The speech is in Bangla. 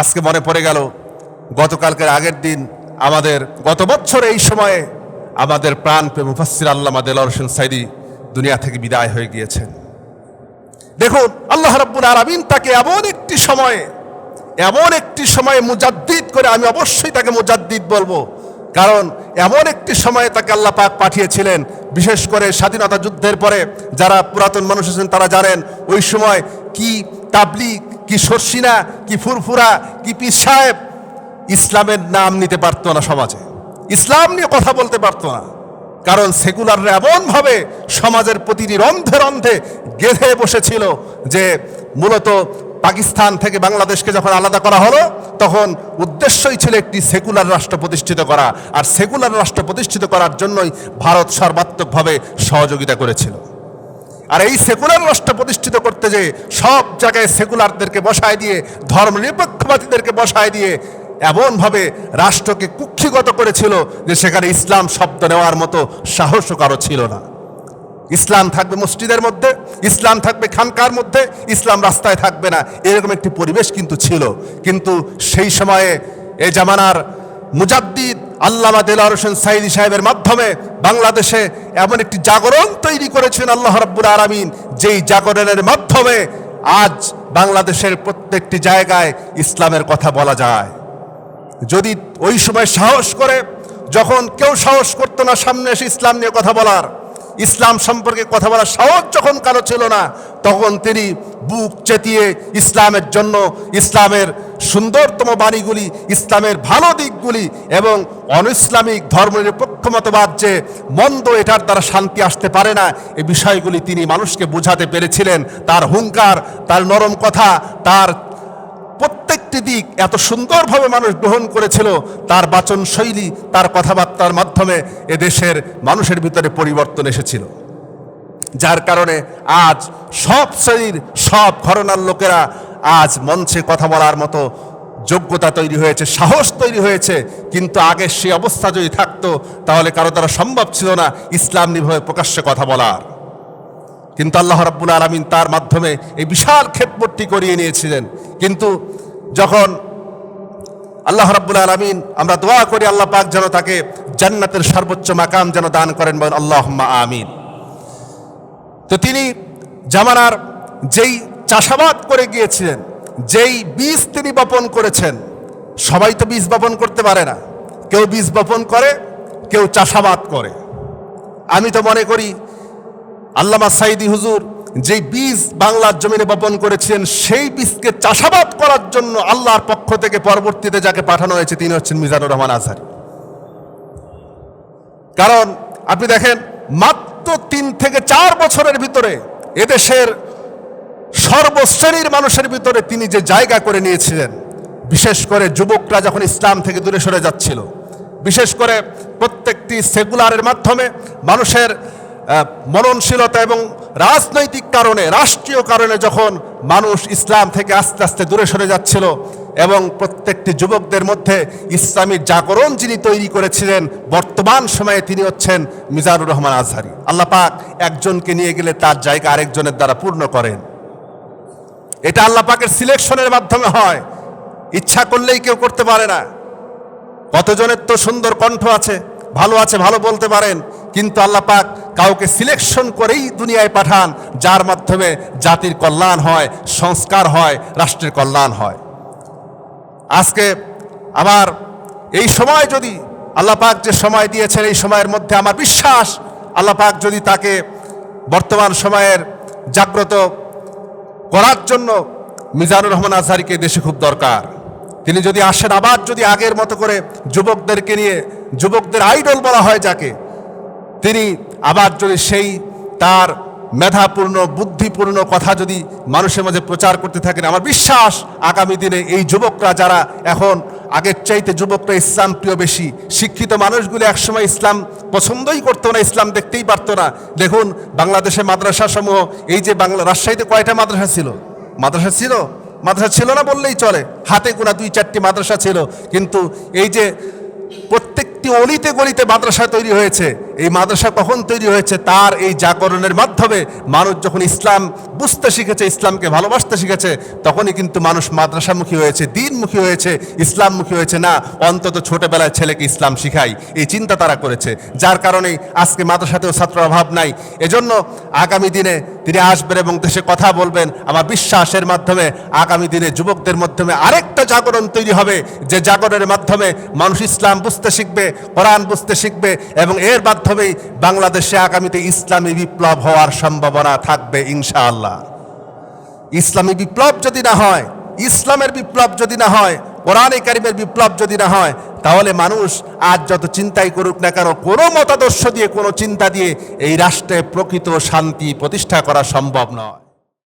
আজকে মনে পড়ে গেল, গতকালকের আগের দিন আমাদের গত বছর এই সময়ে আমাদের প্রাণ প্রেম মুফাসির আল্লামা দেলার হোসেন সাইদি দুনিয়া থেকে বিদায় হয়ে গিয়েছেন। দেখুন, আল্লাহ রাব্বুল আলামিন তাকে এমন একটি সময়ে, এমন একটি সময়ে মুজাদ্দিদ করে আমি অবশ্যই তাকে মুজাদ্দিদ বলব। কারণ এমন একটি সময়ে তাকে আল্লাহ পাক পাঠিয়েছিলেন, বিশেষ করে স্বাধীনতা যুদ্ধের পরে যারা পুরাতন মানুষ আছেন তারা জানেন, ওই সময় কি তাবলিক কি সর্ষিনা কি ফুরফুরা, কি পীর সাহেব, ইসলামের নাম নিতে পারতো না সমাজে। ইসলাম নিয়ে কথা বলতে পারতো না। কারণ সেকুলাররা এমনভাবে সমাজের প্রতিটি রন্ধে রন্ধে গেঁথে বসেছিল যে মূলত পাকিস্তান থেকে বাংলাদেশকে যখন আলাদা করা হলো, তখন উদ্দেশ্যই ছিল একটি সেকুলার রাষ্ট্র প্রতিষ্ঠিত করা। আর সেকুলার রাষ্ট্র প্রতিষ্ঠিত করার জন্যই ভারত সর্বাত্মকভাবে সহযোগিতা করেছিল। আর এই সেকুলার রাষ্ট্র প্রতিষ্ঠিত করতে যে সব জায়গায় সেকুলারদেরকে বসায় দিয়ে, ধর্মনিরপেক্ষবাদীদেরকে বসায় দিয়ে এমনভাবে রাষ্ট্রকে কুক্ষিগত করেছিল যে সেখানে ইসলাম শব্দ নেওয়ার মতো সাহসও কারও ছিল না। ইসলাম থাকবে মসজিদের মধ্যে, ইসলাম থাকবে খানকার মধ্যে, ইসলাম রাস্তায় থাকবে না। এরকম একটি পরিবেশ কিন্তু ছিল। কিন্তু সেই সময়ে এ জামানার মুজাদ্দিদ আল্লামা দেলার হোসেন সাইদি সাহেবের মাধ্যমে বাংলাদেশে এমন একটি জাগরণ তৈরি করেছেন আল্লাহ রব্বুর আরামিন যেই জাগরণের মাধ্যমে আজ বাংলাদেশের প্রত্যেকটি জায়গায় ইসলামের কথা বলা যায়। যদি ওই সময় সাহস করে, যখন কেউ সাহস করতো না সামনে এসে ইসলাম নিয়ে কথা বলার ইসলাম সম্পর্কে কথা বলার সাহস যখন কারও ছিল না, তখন তিনি বুক চেতিয়ে ইসলামের জন্য ইসলামের সুন্দরতম বাণীগুলি, ইসলামের ভালো দিকগুলি এবং অনইসলামিক ধর্মনিরপেক্ষ মতবাদ যে মন্দ এটার দ্বারা শান্তি আসতে পারে না এই বিষয়গুলি তিনি মানুষকে বোঝাতে পেরেছিলেন। তার হুঙ্কার, তার নরম কথা, তার প্রত্যেকটি দিক এত সুন্দরভাবে মানুষ গ্রহণ করেছিল, তার বাচন শৈলী তার কথাবার্তার মাধ্যমে এদেশের মানুষের ভিতরে পরিবর্তন এসেছিল। যার কারণে আজ সব শ্রেণির সব ঘরনার লোকেরা আজ মঞ্চে কথা বলার মতো যোগ্যতা তৈরি হয়েছে, সাহস তৈরি হয়েছে। কিন্তু আগে সে অবস্থা যদি থাকতো, তাহলে কারও দ্বারা সম্ভব ছিল না ইসলাম নিভাবে প্রকাশ্যে কথা বলার। কিন্তু আল্লাহ রাব্বুল আলমিন তার মাধ্যমে এই বিশাল ক্ষেতপট্টি করিয়ে নিয়েছিলেন। কিন্তু যখন আল্লাহ রাব্বুল আলমিন, আমরা দোয়া করি আল্লাহ পাক যেন তাকে জান্নাতের সর্বোচ্চ মাকাম যেন দান করেন বলেন আল্লাহ আমিন। তো তিনি জামানার যেই চাষাবাদ করে গিয়েছিলেন, যেই বীজ তিনি বপন করেছেন, সবাই তো বীজ বপন করতে পারে না। কেউ বীজ বপন করে, কেউ চাষাবাদ করে। আমি তো মনে করি আল্লামা সাইদি হুজুর যেই বীজ বাংলার জমিনে বপন করেছিলেন সেই বীজকে চাষাবাদ করার জন্য আল্লাহর পক্ষ থেকে পরবর্তীতে যাকে পাঠানো হয়েছে, তিনি হচ্ছেন মিজানুর রহমান আজহারি। কারণ আপনি দেখেন, মাত্র তিন থেকে চার বছরের ভিতরে এদেশের সর্বশ্রেণীর মানুষের ভিতরে তিনি যে জায়গা করে নিয়েছিলেন, বিশেষ করে যুবকরা যখন ইসলাম থেকে দূরে সরে যাচ্ছিল, বিশেষ করে প্রত্যেকটি সেকুলারের মাধ্যমে মানুষের মননশীলতা এবং রাজনৈতিক কারণে, রাষ্ট্রীয় কারণে যখন মানুষ ইসলাম থেকে আস্তে আস্তে দূরে সরে যাচ্ছিল এবং প্রত্যেকটি যুবকদের মধ্যে ইসলামী জাগরণ যিনি তৈরি করেছিলেন, বর্তমান সময়ে তিনি হচ্ছেন মিজানুর রহমান আজহারি। আল্লাহ পাক একজনকে নিয়ে গেলে তার জায়গা আরেকজনের দ্বারা পূর্ণ করেন। এটা আল্লাহ পাকের সিলেকশনের মাধ্যমে হয়। ইচ্ছা করলেই কেউ করতে পারে না। কতজনের তো সুন্দর কণ্ঠ আছে, ভালো আছে, ভালো বলতে পারেন। কিন্তু আল্লাহ পাক কাউকে সিলেকশন করেই দুনিয়ায় পাঠান, যার মাধ্যমে জাতির কল্যাণ হয়, সংস্কার হয়, রাষ্ট্রের কল্যাণ হয়। আজকে আমার এই সময় যদি আল্লাহ পাক যে সময় দিয়েছেন, এই সময়ের মধ্যে আমার বিশ্বাস, আল্লাহ পাক যদি তাকে বর্তমান সময়ের জাগ্রত করার জন্য মিজানুর রহমান আজহারিকে দেশে খুব দরকার। তিনি যদি আসেন, আবার যদি আগের মতো করে যুবকদেরকে নিয়ে, যুবকদের আইডল বলা হয় যাকে তিনি আবার যদি সেই তার মেধাপূর্ণ, বুদ্ধিপূর্ণ কথা যদি মানুষের মাঝে প্রচার করতে থাকেন, আমার বিশ্বাস আগামী দিনে এই যুবকরা যারা এখন আগের চাইতে যুবকরা ইসলাম প্রিয় বেশি, শিক্ষিত মানুষগুলি একসময় ইসলাম পছন্দই করতো না, ইসলাম দেখতেই পারতো না। দেখুন, বাংলাদেশে মাদ্রাসা সমূহ এই যে বাংলা, রাজশাহীতে কয়টা মাদ্রাসা ছিল? মাদ্রাসা ছিল? মাদ্রাসা ছিল না বললেই চলে। হাতে গোনা দুই চারটি মাদ্রাসা ছিল। কিন্তু এই যে প্রত্যেকটি অলিতে গলিতে মাদ্রাসা তৈরি হয়েছে এই মাদ্রাসা কখন তৈরি হয়েছে? তার এই জাগরণের মাধ্যমে মানুষ যখন ইসলাম বুঝতে শিখেছে, ইসলামকে ভালোবাসতে শিখেছে, তখনই কিন্তু মানুষ মাদ্রাসামুখী হয়েছে, দিনমুখী হয়েছে, ইসলামমুখী হয়েছে। না, অন্তত ছোটবেলায় ছেলেকে ইসলাম শিখাই, এই চিন্তা তারা করেছে। যার কারণে আজকে মাদ্রাসাতেও ছাত্র অভাব নাই। এজন্য আগামী দিনে তিনি আসবেন এবং দেশে কথা বলবেন। আমার বিশ্বাসের মাধ্যমে আগামী দিনে যুবকদের মাধ্যমে আরেকটা জাগরণ তৈরি হবে, যে জাগরণের মাধ্যমে মানুষ ইসলাম বুঝতে শিখবে, কোরআন বুঝতে শিখবে এবং এর মাধ্যমেই বাংলাদেশে আগামীতে ইসলামী বিপ্লব হওয়ার সম্ভাবনা থাকবে, ইনশাআল্লাহ। ইসলামী বিপ্লব যদি না হয়, ইসলামের বিপ্লব যদি না হয়, কোরআনে কারিমের বিপ্লব যদি না হয়, তাহলে মানুষ আজ যত চিন্তাই করুক না কেন, কোনো মতাদর্শ দিয়ে, কোনো চিন্তা দিয়ে এই রাষ্ট্রে প্রকৃত শান্তি প্রতিষ্ঠা করা সম্ভব নয়।